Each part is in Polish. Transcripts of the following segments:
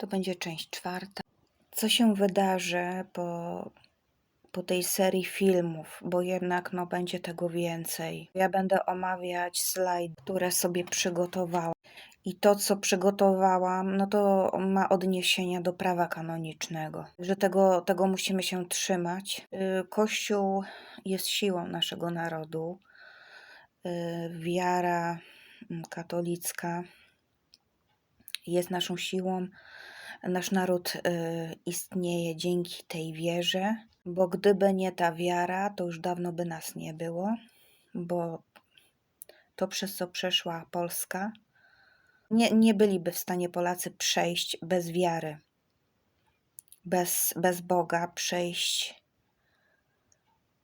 To będzie część czwarta. Co się wydarzy po, po tej serii filmów, bo jednak no, będzie tego więcej. Ja będę omawiać slajd, które sobie przygotowałam. I to, co przygotowałam, no to ma odniesienia do prawa kanonicznego. Że tego, tego musimy się trzymać. Y, Kościół jest siłą naszego narodu. Y, Wiara mm, katolicka jest naszą siłą. Nasz naród y, istnieje dzięki tej wierze, bo gdyby nie ta wiara, to już dawno by nas nie było, bo to przez co przeszła Polska, nie, nie byliby w stanie Polacy przejść bez wiary, bez, bez Boga, przejść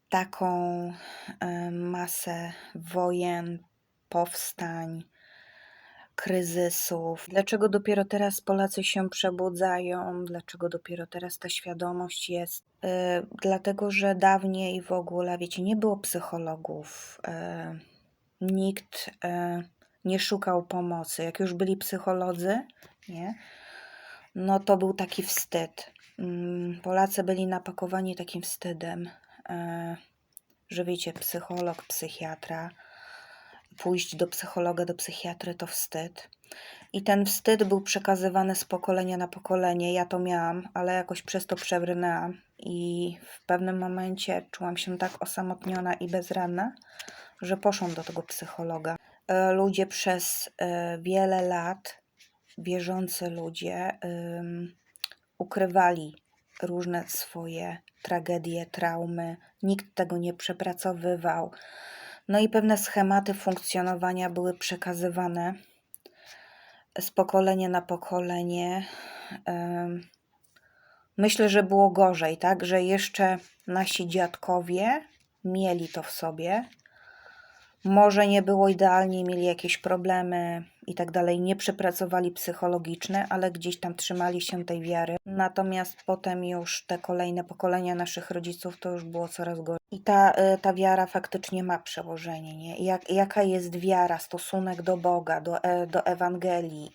taką e, masę wojen, powstań, kryzysów. Dlaczego dopiero teraz Polacy się przebudzają? Dlaczego dopiero teraz ta świadomość jest? E, Dlatego, że dawniej w ogóle, wiecie, nie było psychologów. e, Nikt e, nie szukał pomocy. Jak już byli psycholodzy, nie? No to był taki wstyd. Mm, Polacy byli napakowani takim wstydem, e, że wiecie, psycholog, psychiatra, pójść do psychologa, do psychiatry to wstyd. I ten wstyd był przekazywany z pokolenia na pokolenie. Ja to miałam, ale jakoś przez to przebrnęłam i w pewnym momencie czułam się tak osamotniona i bezradna, że poszłam do tego psychologa. E, Ludzie przez e, wiele lat, wierzący ludzie, ukrywali różne swoje tragedie, traumy. Nikt tego nie przepracowywał. No i pewne schematy funkcjonowania były przekazywane z pokolenia na pokolenie. Myślę, że było gorzej, tak? Że jeszcze nasi dziadkowie mieli to w sobie. Może nie było idealnie, mieli jakieś problemy i tak dalej, nie przepracowali psychologiczne, ale gdzieś tam trzymali się tej wiary. Natomiast potem już te kolejne pokolenia naszych rodziców to już było coraz gorzej. I ta, y, ta wiara faktycznie ma przełożenie, nie? Jak, jaka jest wiara, stosunek do Boga, do, e- do Ewangelii,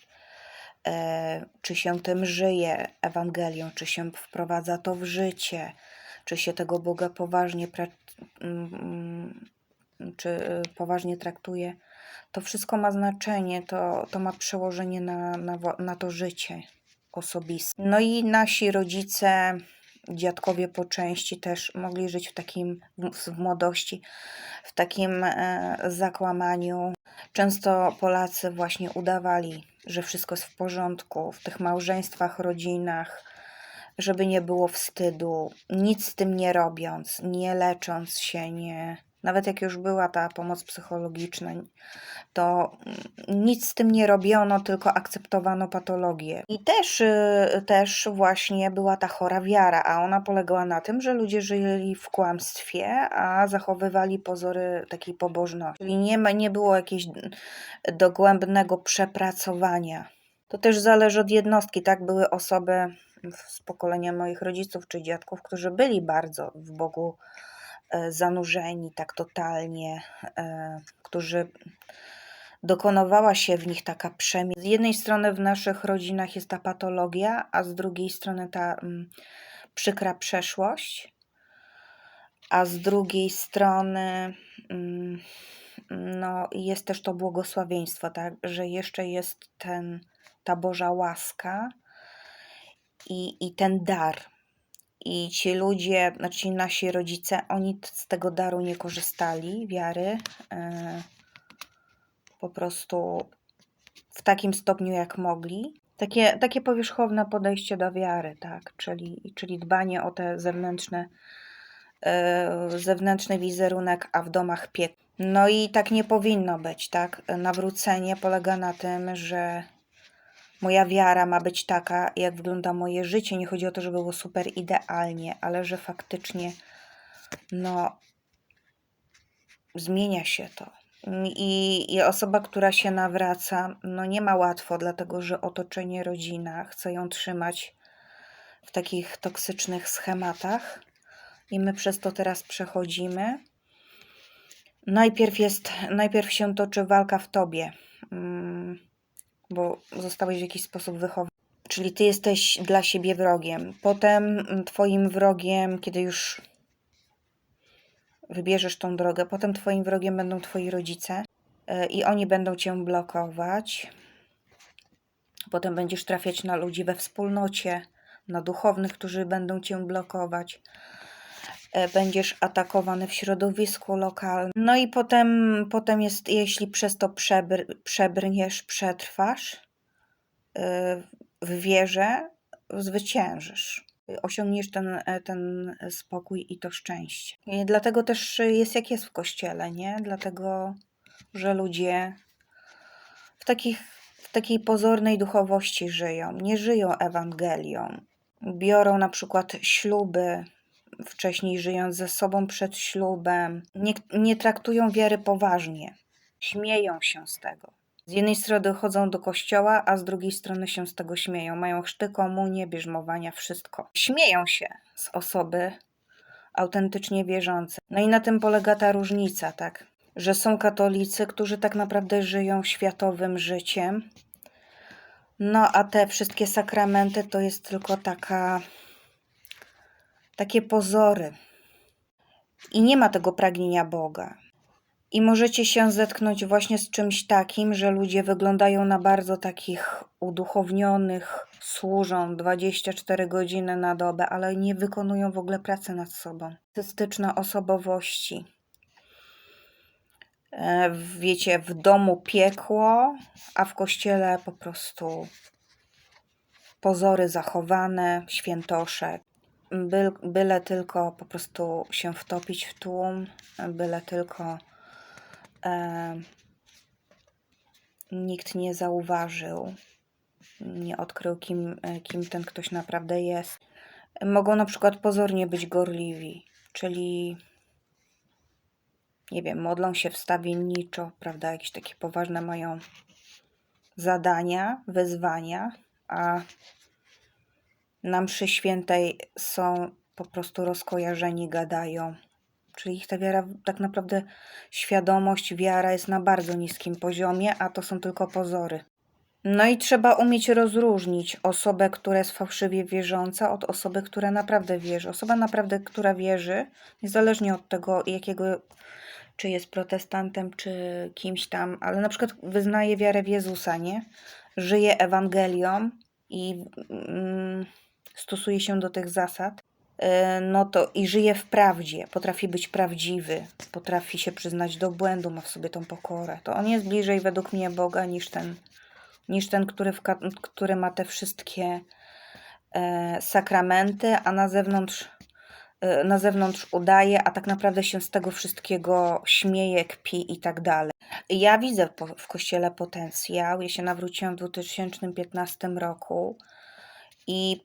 e, czy się tym żyje Ewangelią, czy się wprowadza to w życie, czy się tego Boga poważnie, pra- mm, czy y, poważnie traktuje, to wszystko ma znaczenie, to, to ma przełożenie na, na, na to życie osobiste. No i nasi rodzice, dziadkowie po części też mogli żyć w takim, w młodości, w takim e, zakłamaniu. Często Polacy właśnie udawali, że wszystko jest w porządku w tych małżeństwach, rodzinach, żeby nie było wstydu, nic z tym nie robiąc, nie lecząc się, nie. Nawet jak już była ta pomoc psychologiczna, to mm, nic z tym nie robiono, tylko akceptowano patologię. I też, y, też właśnie była ta chora wiara, a ona polegała na tym, że ludzie żyli w kłamstwie, a zachowywali pozory takiej pobożności. Czyli nie, nie było jakiegoś dogłębnego przepracowania. To też zależy od jednostki, tak? Były osoby z pokolenia moich rodziców czy dziadków, którzy byli bardzo w Bogu zanurzeni tak totalnie, e, którzy dokonywała się w nich taka przemiana. Z jednej strony w naszych rodzinach jest ta patologia, a z drugiej strony ta mm, przykra przeszłość, a z drugiej strony mm, no, jest też to błogosławieństwo, tak, że jeszcze jest ten, ta Boża łaska i, i ten dar. I ci ludzie, znaczy nasi rodzice, oni z tego daru nie korzystali, wiary. e, po prostu w takim stopniu, jak mogli. Takie, takie powierzchowne podejście do wiary, tak? Czyli, czyli dbanie o te zewnętrzne, e, zewnętrzny wizerunek, a w domach piek. No i tak nie powinno być, tak? Nawrócenie polega na tym, że moja wiara ma być taka, jak wygląda moje życie. Nie chodzi o to, żeby było super idealnie, ale że faktycznie, no, zmienia się to. I, I osoba, która się nawraca, no nie ma łatwo, dlatego że otoczenie, rodzina chce ją trzymać w takich toksycznych schematach. I my przez to teraz przechodzimy. Najpierw jest, najpierw się toczy walka w tobie, mm, bo zostałeś w jakiś sposób wychowany. czyli ty jesteś dla siebie wrogiem. Potem mm, twoim wrogiem, kiedy już wybierzesz tą drogę, potem twoim wrogiem będą twoi rodzice e, i oni będą cię blokować. Potem będziesz trafiać na ludzi we wspólnocie, na duchownych, którzy będą cię blokować. E, Będziesz atakowany w środowisku lokalnym. No i potem, potem jest, jeśli przez to przebr, przebrniesz, przetrwasz, e, w wierze zwyciężysz. Osiągniesz ten, e, ten spokój i to szczęście. I dlatego też jest jak jest w kościele, nie? Dlatego, że ludzie w, takich, w takiej pozornej duchowości żyją, nie żyją Ewangelią. Biorą na przykład śluby, wcześniej żyjąc ze sobą przed ślubem, nie, nie traktują wiary poważnie, śmieją się z tego. Z jednej strony chodzą do kościoła, a z drugiej strony się z tego śmieją. Mają chrzty, komunię, bierzmowania, wszystko. Śmieją się z osoby autentycznie wierzące. No i na tym polega ta różnica, tak? Że są katolicy, którzy tak naprawdę żyją światowym życiem, no a te wszystkie sakramenty to jest tylko taka takie pozory. I nie ma tego pragnienia Boga. I możecie się zetknąć właśnie z czymś takim, że ludzie wyglądają na bardzo takich uduchownionych, służą 24 godziny na dobę, ale nie wykonują w ogóle pracy nad sobą. Artystyczne osobowości. E, Wiecie, w domu piekło, a w kościele po prostu pozory zachowane, świętoszek. By, byle tylko po prostu się wtopić w tłum, byle tylko e, nikt nie zauważył, nie odkrył, kim, kim ten ktoś naprawdę jest. Mogą na przykład pozornie być gorliwi, czyli nie wiem, modlą się wstawienniczo, prawda, jakieś takie poważne mają zadania, wyzwania, a na mszy świętej są po prostu rozkojarzeni, gadają. Czyli ich ta wiara, tak naprawdę świadomość, wiara jest na bardzo niskim poziomie, a to są tylko pozory. No i trzeba umieć rozróżnić osobę, która jest fałszywie wierząca, od osoby, która naprawdę wierzy. Osoba naprawdę, która wierzy, niezależnie od tego, jakiego, czy jest protestantem, czy kimś tam, ale na przykład wyznaje wiarę w Jezusa, nie? Żyje Ewangelią i mm, stosuje się do tych zasad, e, no to i żyje w prawdzie, potrafi być prawdziwy, potrafi się przyznać do błędu, ma w sobie tą pokorę, to on jest bliżej według mnie Boga niż ten, niż ten który, w, który ma te wszystkie e, sakramenty, a na zewnątrz, e, na zewnątrz udaje, a tak naprawdę się z tego wszystkiego śmieje, kpi i tak dalej. Ja widzę po, w kościele potencjał. Ja się nawróciłam w 2015 roku i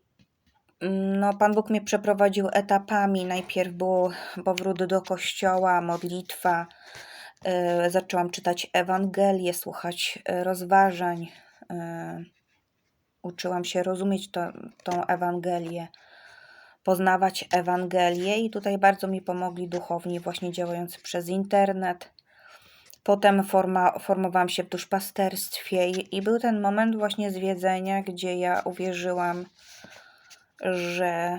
no, Pan Bóg mnie przeprowadził etapami. Najpierw był powrót do kościoła, modlitwa. e, Zaczęłam czytać Ewangelię, słuchać e, rozważań. e, Uczyłam się rozumieć to, tą Ewangelię, poznawać Ewangelię, i tutaj bardzo mi pomogli duchowni, właśnie działający przez internet. Potem forma, formowałam się w duszpasterstwie, i, i był ten moment właśnie zwiedzenia, gdzie ja uwierzyłam, że,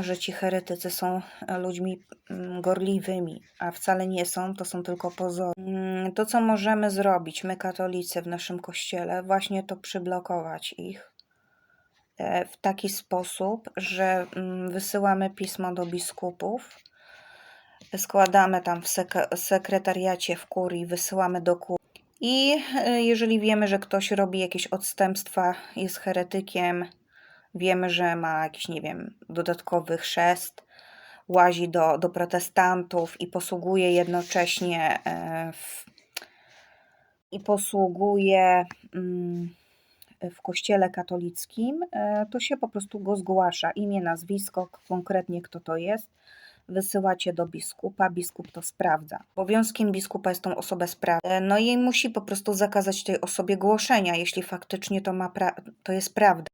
że ci heretycy są ludźmi mm, gorliwymi, a wcale nie są, to są tylko pozory. Mm, To, co możemy zrobić, my katolicy w naszym kościele, właśnie to przyblokować ich e, w taki sposób, że mm, wysyłamy pismo do biskupów, składamy tam w sek- sekretariacie w kurii, wysyłamy do kurii. I e, jeżeli wiemy, że ktoś robi jakieś odstępstwa, jest heretykiem, wiemy, że ma jakiś, nie wiem, dodatkowy chrzest, łazi do, do protestantów i posługuje jednocześnie e, w, i posługuje mm, w kościele katolickim, e, to się po prostu go zgłasza. Imię, nazwisko, konkretnie kto to jest. Wysyłacie do biskupa, biskup to sprawdza. Obowiązkiem biskupa jest tą osobę sprawdzić. E, No i musi po prostu zakazać tej osobie głoszenia, jeśli faktycznie to, ma to jest prawda.